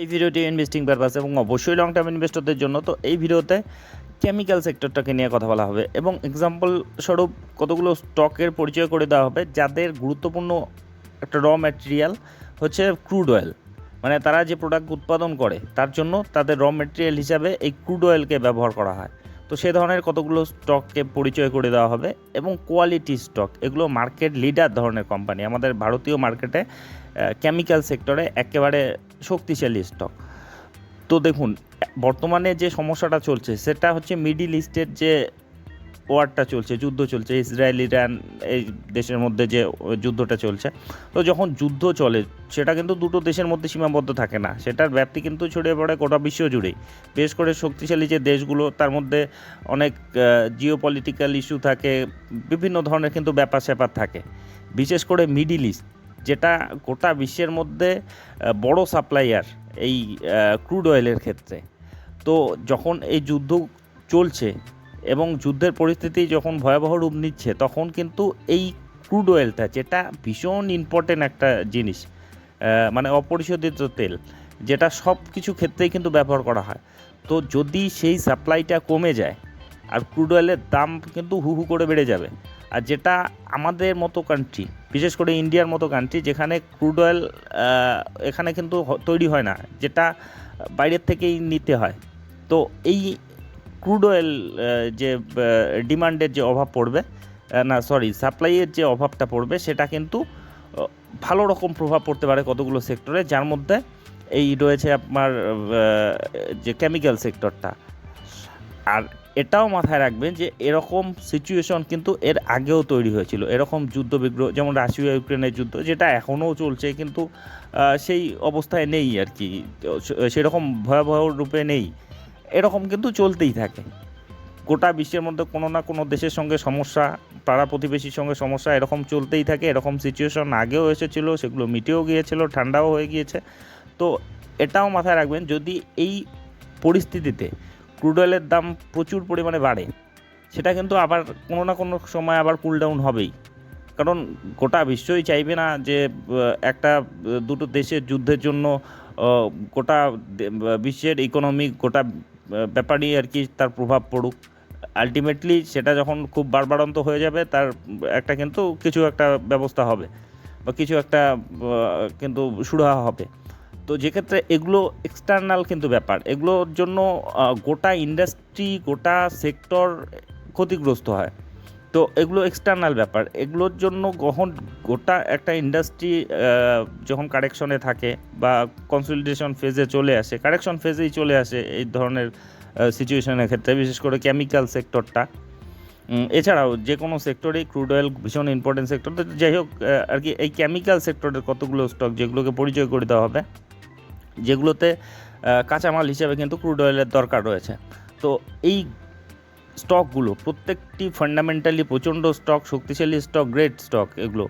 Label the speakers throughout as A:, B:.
A: এই ভিডিওটি investing purpose এবং অবশ্যই লং টার্ম ইনভেস্টরদের জন্য। তো এই ভিডিওতে কেমিক্যাল সেক্টরটাকে নিয়ে কথা বলা হবে এবং এক্সাম্পল স্বরূপ কতগুলো স্টকের পরিচয় করে দেওয়া হবে, যাদের গুরুত্বপূর্ণ একটা র ম্যাটেরিয়াল হচ্ছে ক্রুড অয়েল মানে তারা যে প্রোডাক্ট উৎপাদন করে, তার জন্য তাদের র ম্যাটেরিয়াল হিসাবে এই ক্রুড অয়েলকে ব্যবহার করা হয়। তো সে ধরনের কতগুলো স্টককে পরিচয় করে দেওয়া হবে এবং কোয়ালিটি স্টক এগুলো মার্কেট লিডার ধরনের কোম্পানি আমাদের ভারতীয় মার্কেটে কেমিক্যাল সেক্টরে একেবারে শক্তিশালী স্টক তো দেখুন, বর্তমানে যে সমস্যাটা চলছে, সেটা হচ্ছে মিডিল ইস্টের যে ওয়ারটা চলছে, যুদ্ধ চলছে, ইসরায়েল ইরান এই দেশের মধ্যে যে যুদ্ধটা চলছে। তো যখন যুদ্ধ চলে, সেটা কিন্তু দুটো দেশের মধ্যে সীমাবদ্ধ থাকে না। সেটার ব্যাপ্তি কিন্তু ছড়িয়ে পড়ে গোটা বিশ্ব জুড়েই। বিশেষ করে শক্তিশালী যে দেশগুলো, তার মধ্যে অনেক জিও পলিটিক্যাল ইস্যু থাকে, বিভিন্ন ধরনের কিন্তু ব্যাপার স্যাপার থাকে। বিশেষ করে মিডিল ইস্ট, যেটা গোটা বিশ্বের মধ্যে বড় সাপ্লাইয়ার এই ক্রুড অয়েলের ক্ষেত্রে। তো যখন এই যুদ্ধ চলছে এবং যুদ্ধের পরিস্থিতি যখন ভয়াবহ রূপ নিচ্ছে, তখন কিন্তু এই ক্রুড অয়েলটা যেটা ভীষণ ইম্পর্টেন্ট একটা জিনিস মানে অপরিশোধিত তেল, যেটা সব কিছু ক্ষেত্রেই কিন্তু ব্যবহার করা হয়। তো যদি সেই সাপ্লাইটা কমে যায়, আর ক্রুড অয়েলের দাম কিন্তু হু হু করে বেড়ে যাবে, আর যেটা আমাদের মতো কান্ট্রি বিশেষ করে ইন্ডিয়ার মতো কান্ট্রি যেখানে ক্রুড অয়েল এখানে কিন্তু তৈরি হয় না, যেটা বাইরের থেকেই নিতে হয়। তো এই ক্রুড অয়েল যে ডিমান্ডের যে অভাব পড়বে না সরি সাপ্লাইয়ের যে অভাবটা পড়বে, সেটা কিন্তু ভালো রকম প্রভাব পড়তে পারে কতগুলো সেক্টরে যার মধ্যে এই রয়েছে আপনার যে কেমিক্যাল সেক্টরটা আর এটাও মাথায় রাখবেন যে, এরকম সিচুয়েশন কিন্তু এর আগেও তৈরি হয়েছিল। এরকম যুদ্ধ বিগ্রহ, যেমন রাশিয়া, ইউক্রেনের যুদ্ধ, যেটা এখনও চলছে, কিন্তু সেই অবস্থায় নেই আর কি। সেরকম ভয়াবহ রূপে নেই। এরকম কিন্তু চলতেই থাকে। গোটা বিশ্বের মধ্যে কোনো না কোনো দেশের সঙ্গে সমস্যা, পাড়া প্রতিবেশীর সঙ্গে সমস্যা এরকম চলতেই থাকে। এরকম সিচুয়েশন আগেও এসেছিল, সেগুলো মিটেও গিয়েছিল, ঠান্ডাও হয়ে গিয়েছে। তো এটাও মাথায় রাখবেন, যদি এই পরিস্থিতিতে ক্রুড অয়েলের দাম প্রচুর পরিমাণে বাড়ে, সেটা কিন্তু আবার কোনো না কোনো সময় আবার কুল ডাউন হবেই। কারণ গোটা বিশ্বই চাইবে না যে একটা দুটো দেশের যুদ্ধের জন্য গোটা বিশ্বের ইকোনমি গোটা ব্যাপারই আর কি তার প্রভাব পড়ুক। আলটিমেটলি সেটা যখন খুব বাড়বাড়ন্ত হয়ে যাবে, তার একটা কিন্তু কিছু একটা ব্যবস্থা হবে বা কিছু একটা কিন্তু সুরাহা হবে। তো যেক্ষেত্রে এগুলো এক্সটার্নাল কিন্তু ব্যাপার। এগুলোর জন্য গোটা ইন্ডাস্ট্রি গোটা সেক্টর ক্ষতিগ্রস্ত হয়। তো এগুলো এক্সটার্নাল ব্যাপার। এগুলোর জন্য গ্রহণ গোটা একটা ইন্ডাস্ট্রি যখন কারেকশনে থাকে বা কনসলিডেশন ফেজে চলে আসে কারেকশন ফেজেই চলে আসে এই ধরনের সিচুয়েশনের ক্ষেত্রে, বিশেষ করে কেমিক্যাল সেক্টরটা এছাড়াও যে কোনো সেক্টরেই ক্রুড অয়েল ভীষণ ইম্পর্টেন্ট সেক্টর যাই হোক আর কি এই কেমিক্যাল সেক্টরের কতগুলো স্টক যেগুলোকে পরিচয় করে দেওয়া হবে, যেগুলোতে কাঁচামাল হিসেবে কিন্তু ক্রুড অয়েলের দরকার রয়েছে। তো এই স্টকগুলো, প্রত্যেকটি ফান্ডামেন্টালি প্রচণ্ড স্টক শক্তিশালী স্টক গ্রেট স্টক এগুলো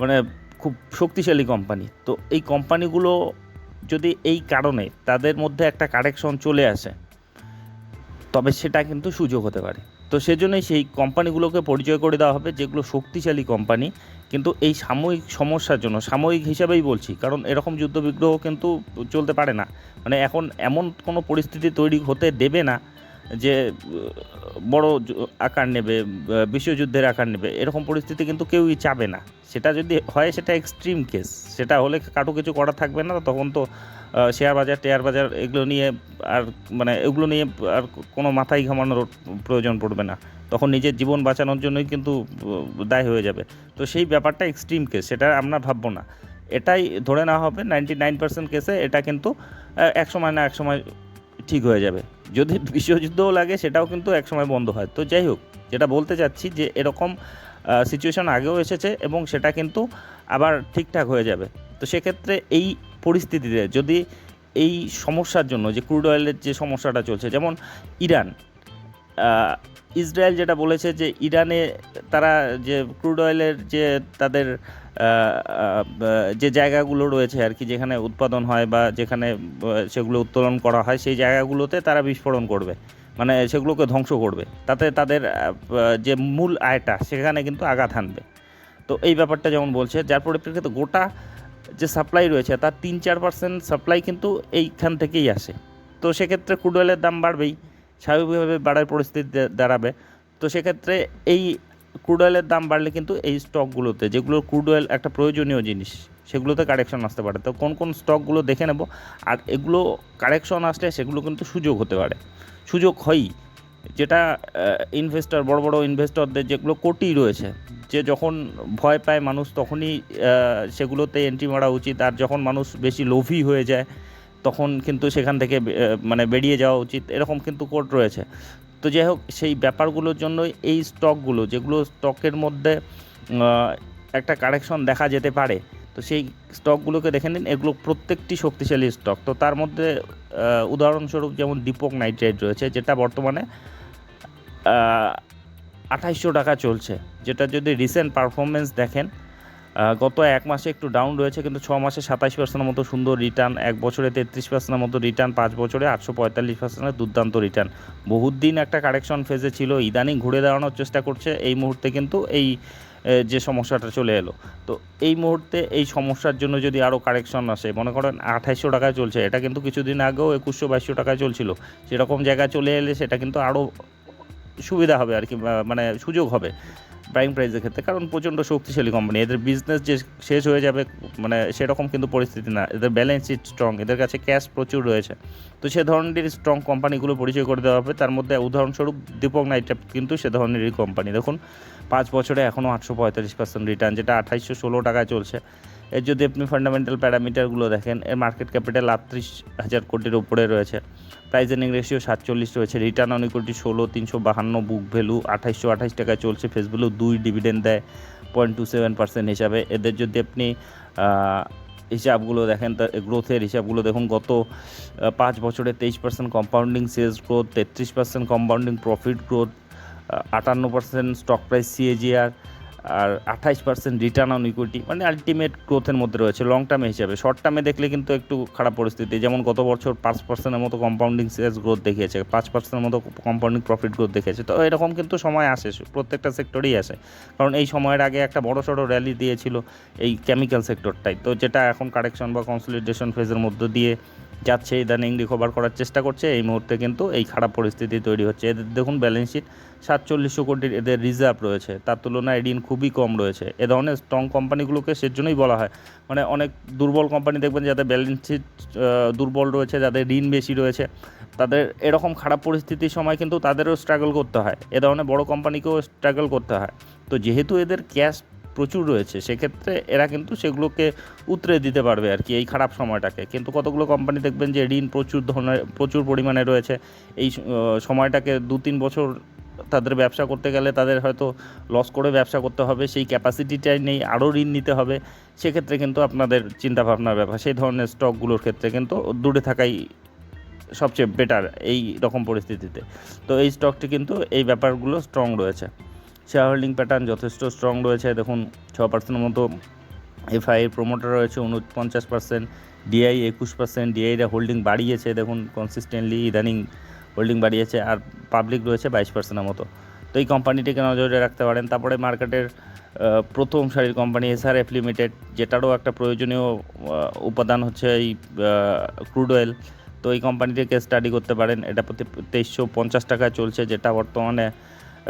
A: মানে খুব শক্তিশালী কোম্পানি তো এই কোম্পানিগুলো যদি এই কারণে তাদের মধ্যে একটা কারেকশন চলে আসে, তবে সেটা কিন্তু সুযোগ হতে পারে। তো সেজন্যই সেই কোম্পানিগুলোকে পরিচয় করে দেওয়া হবে, যেগুলো শক্তিশালী কোম্পানি কিন্তু এই সাময়িক সমস্যার জন্য, সাময়িক হিসাবেই বলছি, কারণ এরকম যুদ্ধবিগ্রহ কিন্তু চলতে পারে না। মানে এখন এমন কোনো পরিস্থিতি তৈরি হতে দেবে না যে বড় আকার নেবে বিশ্বযুদ্ধের আকার নেবে, এরকম পরিস্থিতি কিন্তু কেউই চাবে না। সেটা যদি হয়, সেটা এক্সট্রিম কেস সেটা হলে কারও কিছু করা থাকবে না, তখন তো শেয়ার বাজার টেয়ার বাজার, এগুলো নিয়ে আর মানে এগুলো নিয়ে আর কোনো মাথায় ঘামানোর প্রয়োজন পড়বে না। তখন নিজের জীবন বাঁচানোর জন্যই কিন্তু দায় হয়ে যাবে। তো সেই ব্যাপারটা এক্সট্রিম কেস সেটা আমরা ভাববো না। এটাই ধরে নেওয়া হবে নাইনটি নাইন পার্সেন্ট কেসে এটা কিন্তু এক সময় না এক সময় ঠিক হয়ে যাবে। যদি বিশ্বযুদ্ধও লাগে, সেটাও কিন্তু এক সময় বন্ধ হয়। তো যাই হোক, যেটা বলতে চাচ্ছি যে, এরকম সিচুয়েশন আগেও এসেছে এবং সেটা কিন্তু আবার ঠিকঠাক হয়ে যাবে। তো সেক্ষেত্রে এই পরিস্থিতিতে যদি এই সমস্যার জন্য, যে ক্রুড অয়েলের যে সমস্যাটা চলছে, যেমন ইরান ইসরায়েল যেটা বলেছে যে, ইরানে তারা যে ক্রুড অয়েলের যে তাদের যে জায়গাগুলো রয়েছে আর কি, যেখানে উৎপাদন হয় বা যেখানে সেগুলো উত্তোলন করা হয়, সেই জায়গাগুলোতে তারা বিস্ফোরণ করবে। মানে সেগুলোকে ধ্বংস করবে। তাতে তাদের যে মূল আয়টা, সেখানে কিন্তু আঘাত হানবে। তো এই ব্যাপারটা যেমন বলছে, যার পরিপ্রেক্ষিতে গোটা যে সাপ্লাই রয়েছে, তার তিন চার পার্সেন্ট সাপ্লাই কিন্তু এইখান থেকেই আসে। তো সেক্ষেত্রে ক্রুড অয়েলের দাম বাড়বেই, স্বাভাবিকভাবে বাড়ার পরিস্থিতি দাঁড়াবে। তো সেক্ষেত্রে এই ক্রুড অয়েলের দাম বাড়লে কিন্তু এই স্টকগুলোতে যেগুলো ক্রুড অয়েল একটা প্রয়োজনীয় জিনিস, সেগুলোতে কারেকশন আসতে পারে। তো কোন কোন স্টকগুলো দেখে নেব, আর এগুলো কারেকশন আসলে সেগুলো কিন্তু সুযোগ হতে পারে। সুযোগ হয়ই। যেটা ইনভেস্টর বড় বড় ইনভেস্টরদের যেগুলো কোটি রয়েছে, যে যখন ভয় পায় মানুষ, তখনই সেগুলোতে এন্ট্রি মারা উচিত। আর যখন মানুষ বেশি লোভী হয়ে যায়, তখন কিন্তু সেখান থেকে মানে বেরিয়ে যাওয়া উচিত। এরকম কিন্তু কোর্ট রয়েছে। তো যাই হোক, সেই ব্যাপারগুলোর জন্যই এই স্টকগুলো, যেগুলো স্টকের মধ্যে একটা কারেকশন দেখা যেতে পারে, তো সেই স্টকগুলোকে দেখে নিন, এগুলো প্রত্যেকটি শক্তিশালী স্টক। তো তার মধ্যে উদাহরণস্বরূপ যেমন দীপক নাইট্রেট রয়েছে, যেটা বর্তমানে আঠাইশশো টাকা চলছে, যেটা যদি রিসেন্ট পারফরমেন্স দেখেন গত এক মাসে একটু ডাউন রয়েছে, কিন্তু ছ মাসে সাতাশ পার্সেন্টের মতো সুন্দর রিটার্ন এক বছরে তেত্রিশ পার্সেন্টের মতো রিটার্ন পাঁচ বছরে আটশো পঁয়তাল্লিশ পার্সেন্টের দুর্দান্ত রিটার্ন বহুত দিন একটা কারেকশন ফেজে ছিল, ইদানিং ঘুরে দাঁড়ানোর চেষ্টা করছে, এই মুহূর্তে কিন্তু এই যে সমস্যাটা চলে এলো। তো এই মুহূর্তে এই সমস্যার জন্য যদি আরও কারেকশন আসে, মনে করেন আঠাইশশো টাকায় চলছে, এটা কিন্তু কিছুদিন আগেও একুশশো বাইশশো টাকায় চলছিল সেরকম জায়গায় চলে এলে সেটা কিন্তু আরও সুবিধা হবে আর কি মানে সুযোগ হবে। প্রাইম প্রাইসের ক্ষেত্রে, কারণ প্রচণ্ড শক্তিশালী কোম্পানি এদের বিজনেস যে শেষ হয়ে যাবে মানে সেরকম কিন্তু পরিস্থিতি না। এদের ব্যালেন্স শিট স্ট্রং এদের কাছে ক্যাশ প্রচুর রয়েছে। তো সে ধরনের স্ট্রং কোম্পানিগুলো পরিচয় করে দেওয়া হবে। তার মধ্যে উদাহরণস্বরূপ দীপক নাইট্রাপ কিন্তু সে ধরনেরই কোম্পানি দেখুন, পাঁচ বছরে এখনও আটশো পঁয়তাল্লিশ পার্সেন্ট রিটার্ন যেটা আঠাইশশো ষোলো টাকায় চলছে। এর যদি আপনি ফান্ডামেন্টাল প্যারামিটারগুলো দেখেন, এর মার্কেট ক্যাপিটাল আটত্রিশ হাজার কোটির উপরে রয়েছে। প্রাইস এর্নিং রেশিও সাতচল্লিশ রয়েছে। রিটার্ন অন ইকুইটি ষোলো, তিনশো বাহান্ন বুক ভ্যালু আঠাইশশো আঠাইশ টাকায় চলছে। ফেস ভ্যালু দুই ডিভিডেন্ড দেয় পয়েন্ট টু সেভেন পার্সেন্ট হিসাবে। এদের যদি আপনি হিসাবগুলো দেখেন, তা গ্রোথের হিসাবগুলো দেখুন, গত পাঁচ বছরে তেইশ পার্সেন্ট কম্পাউন্ডিং সেলস গ্রোথ তেত্রিশ পার্সেন্ট কম্পাউন্ডিং প্রফিট গ্রোথ আটান্ন পার্সেন্ট স্টক প্রাইস সিএজিআর আর আঠাইশ পার্সেন্ট রিটার্ন অন ইকুইটি মানে আলটিমেট গ্রোথের মধ্যে রয়েছে লং টার্মে হিসাবে। শর্ট টার্মে দেখলে কিন্তু একটু খারাপ পরিস্থিতি। যেমন গত বছর পাঁচ পার্সেন্টের মতো কম্পাউন্ডিং সেলস গ্রোথ দেখিয়েছে, পাঁচ পার্সেন্টের মতো কম্পাউন্ডিং প্রফিট গ্রোথ দেখিয়েছে। তো এরকম কিন্তু সময় আসে, প্রত্যেকটা সেক্টরেই আসে। কারণ এই সময়ের আগে একটা বড় সড়ো র্যালি দিয়েছিল এই কেমিক্যাল সেক্টরটাই তো যেটা এখন কারেকশন বা কনসলিডেশন ফেজের মধ্য দিয়ে যাচ্ছে, ইদানিং রিকভার করার চেষ্টা করছে। এই মুহূর্তে কিন্তু এই খারাপ পরিস্থিতি তৈরি হচ্ছে। এদের, দেখুন ব্যালেন্স শিট সাতচল্লিশশো কোটির এদের রিজার্ভ রয়েছে। তার তুলনায় ঋণ খুবই কম রয়েছে। এ ধরনের স্ট্রং কোম্পানিগুলোকে সেজন্যই বলা হয়। মানে অনেক দুর্বল কোম্পানি দেখবেন যাদের ব্যালেন্স শিট দুর্বল রয়েছে, যাদের ঋণ বেশি রয়েছে, তাদের এরকম খারাপ পরিস্থিতির সময় কিন্তু তাদেরও স্ট্রাগল করতে হয়। এ ধরনের বড় কোম্পানিকেও স্ট্রাগল করতে হয়। তো যেহেতু এদের ক্যাশ প্রচুর রয়েছে, সেক্ষেত্রে এরা কিন্তু সেগুলোকে উতরে দিতে পারবে আর কি এই খারাপ সময়টাকে। কিন্তু কতগুলো কোম্পানি দেখবেন যে ঋণ প্রচুর ধরনের, প্রচুর পরিমাণে রয়েছে। এই সময়টাকে দু তিন বছর তাদের ব্যবসা করতে গেলে তাদের হয়তো লস করে ব্যবসা করতে হবে, সেই ক্যাপাসিটিটাই নেই, আরও ঋণ নিতে হবে। সেক্ষেত্রে কিন্তু আপনাদের চিন্তাভাবনার ব্যাপার, সেই ধরনের স্টকগুলোর ক্ষেত্রে কিন্তু দূরে থাকাই সবচেয়ে বেটার এই রকম পরিস্থিতিতে। তো এই স্টকটি কিন্তু এই ব্যাপারগুলো স্ট্রং রয়েছে। শেয়ার হোল্ডিং প্যাটার্ন যথেষ্ট স্ট্রং রয়েছে। দেখুন ছ পার্সেন্টের মতো এফআই প্রোমোটার রয়েছে, উনপঞ্চাশ পার্সেন্ট ডিআই একুশ পার্সেন্ট ডিআইরা হোল্ডিং বাড়িয়েছে, দেখুন কনসিস্টেন্টলি ইদানিং হোল্ডিং বাড়িয়েছে, আর পাবলিক রয়েছে বাইশ পার্সেন্টের মতো। তো এই কোম্পানিটিকে নজরে রাখতে পারেন। তারপরে মার্কেটের প্রথম সারির কোম্পানি এসআরএফ লিমিটেড যেটারও একটা প্রয়োজনীয় উপাদান হচ্ছে এই ক্রুড অয়েল তো এই কোম্পানিটিকে স্টাডি করতে পারেন। এটা প্রতি তেইশশো পঞ্চাশ টাকায় চলছে, যেটা বর্তমানে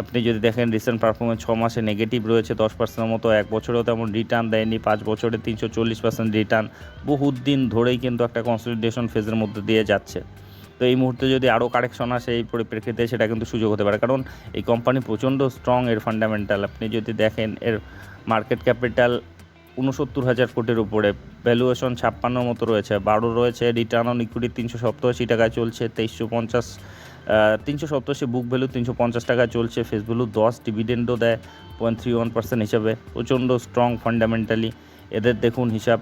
A: আপনি যদি দেখেন রিসেন্ট পারফরমেন্স ছ মাসে নেগেটিভ রয়েছে, দশ পার্সেন্টের মতো, এক বছরেও তেমন রিটার্ন দেয়নি, পাঁচ বছরে তিনশো চল্লিশ পার্সেন্ট রিটার্ন বহুত দিন ধরেই কিন্তু একটা কনসলিডেশন ফেজের মধ্যে দিয়ে যাচ্ছে। তো এই মুহূর্তে যদি আরও কারেকশন আসে, এই পরিপ্রেক্ষিতে সেটা কিন্তু সুযোগ হতে পারে। কারণ এই কোম্পানি প্রচণ্ড স্ট্রং এর ফান্ডামেন্টাল আপনি যদি দেখেন, এর মার্কেট ক্যাপিটাল উনসত্তর হাজার কোটির উপরে ভ্যালুয়েশন ছাপ্পান্নর মতো রয়েছে, বারো রয়েছে রিটার্ন অন ইকুইটি তিনশো সপ্তাশি টাকায় চলছে, তেইশশো পঞ্চাশ তিনশো সপ্তাশি বুক ভ্যালু তিনশো পঞ্চাশ টাকায় চলছে। ফেস ভ্যালু দশ ডিভিডেন্ডও দেয় পয়েন্ট থ্রি ওয়ান পার্সেন্ট হিসাবে। প্রচণ্ড স্ট্রং ফান্ডামেন্টালি এদের দেখুন হিসাব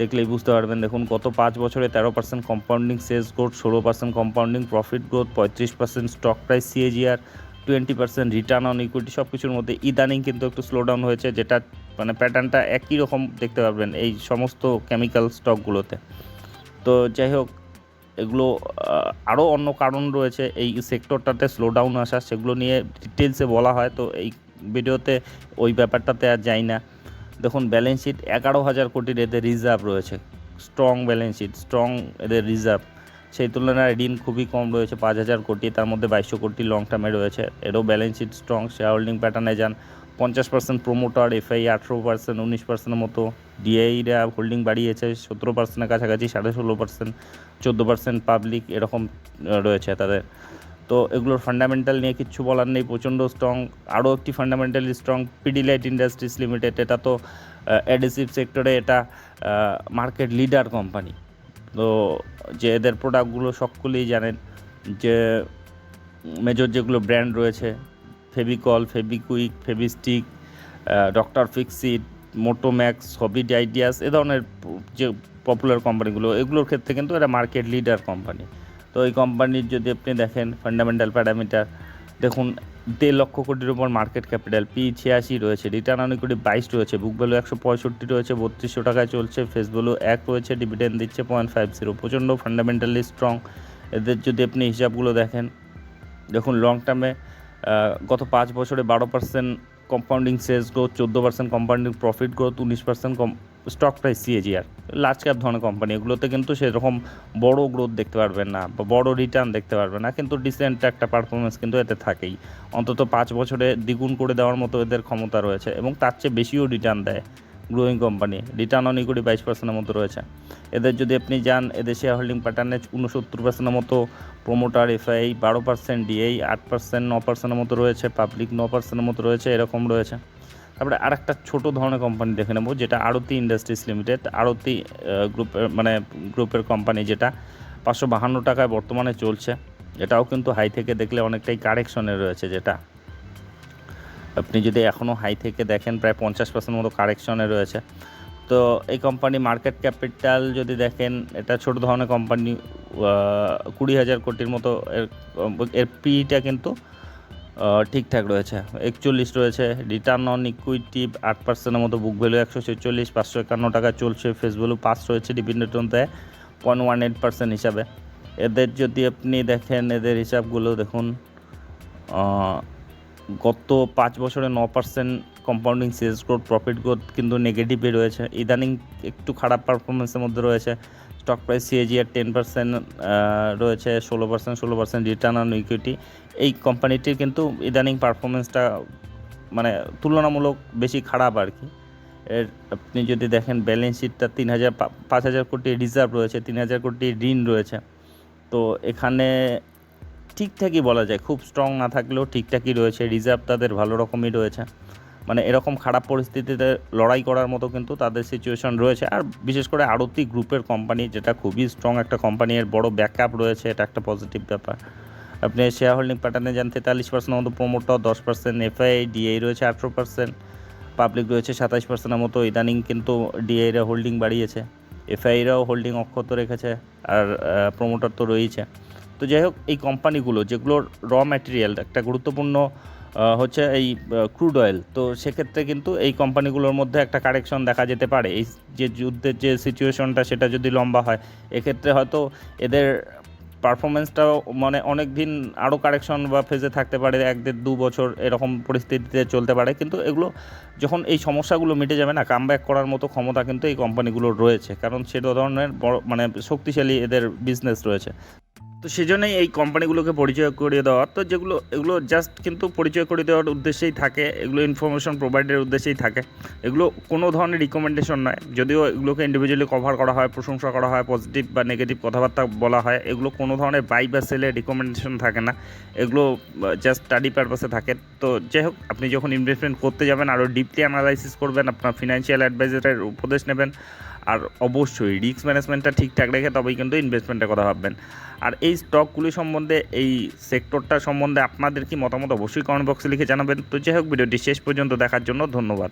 A: দেখলেই বুঝতে পারবেন। দেখুন গত পাঁচ বছরে তেরো পার্সেন্ট কম্পাউন্ডিং সেলস গ্রোথ ষোলো পার্সেন্ট কম্পাউন্ডিং প্রফিট গ্রোথ পঁয়ত্রিশ percent stock price CAGR twenty percent return on equity সব কিছুর মধ্যে ইদানিং কিন্তু একটু স্লো ডাউন হয়েছে, যেটা মানে প্যাটার্নটা একই রকম দেখতে পারবেন এই সমস্ত কেমিক্যাল স্টকগুলোতে তো যাই হোক এগুলো আরও অন্য কারণ রয়েছে। এই সেক্টরটাতে স্লো ডাউন আসা, সেগুলো নিয়ে ডিটেলসে বলা হয়, তো এই ভিডিওতে ওই ব্যাপারটাতে আর যাই না। দেখুন ব্যালেন্স শিট এগারো হাজার কোটির এদের রিজার্ভ রয়েছে। স্ট্রং ব্যালেন্স শিট স্ট্রং এদের রিজার্ভ সেই তুলনায় ঋণ খুবই কম রয়েছে, পাঁচ হাজার কোটি, তার মধ্যে বাইশশো কোটি লং টার্মে রয়েছে। এরও balance sheet strong share holding প্যাটার্নে যান। পঞ্চাশ পার্সেন্ট প্রোমোটার এফআই আঠেরো পার্সেন্ট উনিশ পার্সেন্টের মতো ডিআইরা হোল্ডিং বাড়িয়েছে, সতেরো পার্সেন্টের কাছাকাছি, সাড়ে ষোলো পার্সেন্ট চোদ্দ পার্সেন্ট পাবলিক এরকম রয়েছে তাদের। তো এগুলোর ফান্ডামেন্টাল নিয়ে কিচ্ছু বলার নেই, প্রচণ্ড স্ট্রং আরও একটি fundamentally strong Pidilite industries limited এটা তো অ্যাডিসিভ সেক্টরে এটা মার্কেট লিডার কোম্পানি তো যে এদের প্রোডাক্টগুলো সকলেই জানেন, যে মেজর যেগুলো ব্র্যান্ড রয়েছে Fevicol, Fevikwik, Fevistick doctor fixit motomax hobby ideas এ ধরনের যে পপুলার কোম্পানিগুলো এগুলোর ক্ষেত্রে কিন্তু এরা মার্কেট লিডার কোম্পানি তো এই কোম্পানির যদি আপনি দেখেন ফান্ডামেন্টাল প্যারামিটার দেখুন, দেড় লক্ষ কোটির উপর মার্কেট ক্যাপিটাল পি ছিয়াশি রয়েছে রিটার্ন অনেক কোটি বাইশ রয়েছে বুক ভ্যালু একশো পঁয়ষট্টি রয়েছে, বত্রিশশো টাকায় চলছে ফেস ভ্যালু এক রয়েছে ডিভিডেন্ড দিচ্ছে পয়েন্ট ফাইভ জিরো প্রচণ্ড ফান্ডামেন্টালি স্ট্রং এদের যদি আপনি হিসাবগুলো দেখেন, দেখুন লং টার্মে গত পাঁচ বছরে বারো পার্সেন্ট কম্পাউন্ডিং সেলস গ্রোথ চোদ্দ পার্সেন্ট কম্পাউন্ডিং প্রফিট গ্রোথ উনিশ পার্সেন্ট কম stock price CAGR large cap ধরনের কোম্পানি এগুলোতে কিন্তু সেরকম বড় গ্রোথ দেখতে পারবেন না বা বড় রিটার্ন দেখতে পারবেন না, কিন্তু ডিসেন্ট একটা পারফরমেন্স কিন্তু এতে থাকেই। অন্তত পাঁচ বছরে দ্বিগুণ করে দেওয়ার মতো এদের ক্ষমতা রয়েছে এবং তার চেয়ে বেশিও রিটার্ন দেয়। Growing company return on equity বাইশ পার্সেন্টের মতো রয়েছে। এদের যদি আপনি যান, এদের শেয়ার হোল্ডিং প্যাটার্নে উনসত্তর পার্সেন্টের মতো প্রোমোটার এফআই বারো পার্সেন্ট ডিএই আট পার্সেন্ট ন পার্সেন্টের মতো রয়েছে পাবলিক ন পার্সেন্টের মতো রয়েছে, এরকম রয়েছে। তারপরে আরেকটা ছোটো ধরনের কোম্পানি দেখে নেব, যেটা আরতি ইন্ডাস্ট্রিজ লিমিটেড আরতি গ্রুপের মানে গ্রুপের কোম্পানি যেটা পাঁচশো বাহান্ন টাকায় বর্তমানে চলছে। এটাও কিন্তু হাই থেকে দেখলে অনেকটাই কারেকশনে রয়েছে যেটা। আপনি যদি এখনও হাই থেকে দেখেন, প্রায় পঞ্চাশ পার্সেন্ট মতো কারেকশনে রয়েছে। তো এই কোম্পানি মার্কেট ক্যাপিটাল যদি দেখেন, এটা ছোট ধরনের কোম্পানি কুড়ি হাজার কোটির মতো এর এর পিটা কিন্তু ঠিকঠাক রয়েছে। একচল্লিশ রয়েছে। রিটার্ন অন ইকুইটি আট পার্সেন্টের মতো বুক ভ্যালু একশো ছেচল্লিশ, পাঁচশো একান্ন টাকা চলছে। ফেস ভ্যালু পাঁচ রয়েছে দেয় পয়েন্ট ওয়ান এইট পার্সেন্ট হিসাবে। এদের যদি আপনি দেখেন, এদের হিসাবগুলো দেখুন গত পাঁচ বছরে ন percent compounding sales growth profit growth কিন্তু নেগেটিভে রয়েছে। ইদানিং একটু খারাপ পারফরমেন্সের মধ্যে রয়েছে। Stock price CAGR ten percent রয়েছে, ষোলো পার্সেন্ট ষোলো পার্সেন্ট রিটার্ন অন ইকুইটি এই কোম্পানিটির কিন্তু ইদানিং পারফরমেন্সটা মানে তুলনামূলক বেশি খারাপ আর কি। এর আপনি যদি দেখেন ব্যালেন্স শিটটা তিন হাজার পাঁচ হাজার কোটি রিজার্ভ রয়েছে, তিন হাজার কোটি ঋণ রয়েছে। তো এখানে ঠিকঠাকই বলা যায়, খুব স্ট্রং না থাকলেও ঠিকঠাকই রয়েছে রিজার্ভ তাদের ভালো রকমই রয়েছে। মানে এরকম খারাপ পরিস্থিতিতে লড়াই করার মতো কিন্তু তাদের সিচুয়েশন রয়েছে। আর বিশেষ করে আরতি গ্রুপের কোম্পানি যেটা খুবই স্ট্রং একটা কোম্পানি এর বড় ব্যাকআপ রয়েছে, এটা একটা পজিটিভ ব্যাপার। আপনি শেয়ার হোল্ডিং প্যাটার্নে যান, তেতাল্লিশ পার্সেন্টের মতো প্রোমোটার দশ পার্সেন্ট এফআই ডিআই রয়েছে আঠেরো পার্সেন্ট পাবলিক রয়েছে সাতাশ পার্সেন্টের মতো, ইদানিং কিন্তু ডিআইরা হোল্ডিং বাড়িয়েছে। এফআইরাও হোল্ডিং অক্ষত রেখেছে, আর প্রোমোটার তো রয়েছে তো যাই হোক, এই কোম্পানিগুলো, যেগুলোর র ম্যাটেরিয়াল একটা গুরুত্বপূর্ণ হচ্ছে এই ক্রুড অয়েল তো সেক্ষেত্রে কিন্তু এই কোম্পানিগুলোর মধ্যে একটা কারেকশন দেখা যেতে পারে। এই যে যুদ্ধের যে সিচুয়েশনটা সেটা যদি লম্বা হয়, এক্ষেত্রে হয়তো এদের পারফরমেন্সটাও মানে অনেক দিন আরও কারেকশন বা ফেজে থাকতে পারে, এক দেড় দু বছর এরকম পরিস্থিতিতে চলতে পারে। কিন্তু এগুলো যখন এই সমস্যাগুলো মিটে যাবে না কামব্যাক করার মতো ক্ষমতা কিন্তু এই কোম্পানিগুলোর রয়েছে। কারণ সেটা ধরনের বড় মানে শক্তিশালী এদের বিজনেস রয়েছে। তো সেই সেজন্যই এই কোম্পানিগুলোকে পরিচয় করিয়ে দেওয়া। তো যেগুলো, এগুলো জাস্ট কিন্তু পরিচয় করিয়ে দেওয়ার উদ্দেশ্যেই থাকে, এগুলো ইনফরমেশন প্রোভাইডের উদ্দেশ্যেই থাকে। এগুলো কোনো ধরনের রিকমেন্ডেশন নয়। যদিও এগুলোকে ইন্ডিভিজুয়ালি কভার করা হয়, প্রশংসা করা হয় পজিটিভ বা নেগেটিভ কথাবার্তা বলা হয়, এগুলো কোনো ধরনের বাই বা সেলের রিকমেন্ডেশন থাকে না। এগুলো জাস্ট স্টাডি পারপাসে থাকে। তো যাই হোক, আপনি যখন ইনভেস্টমেন্ট করতে যাবেন আরও ডিপলি অ্যানালাইসিস করবেন, আপনার ফিনান্সিয়াল অ্যাডভাইজারের উপদেশ নেবেন। আর অবশ্যই রিস্ক ম্যানেজমেন্টটা ঠিকঠাক রেখে তবেই কিন্তু ইনভেস্টমেন্টের কথা ভাববেন। আর এই স্টকগুলি সম্বন্ধে, এই সেক্টরটা সম্বন্ধে আপনাদের কি মতামত অবশ্যই কমেন্ট বক্সে লিখে জানাবেন। তো যাই হোক, ভিডিওটি শেষ পর্যন্ত দেখার জন্য ধন্যবাদ।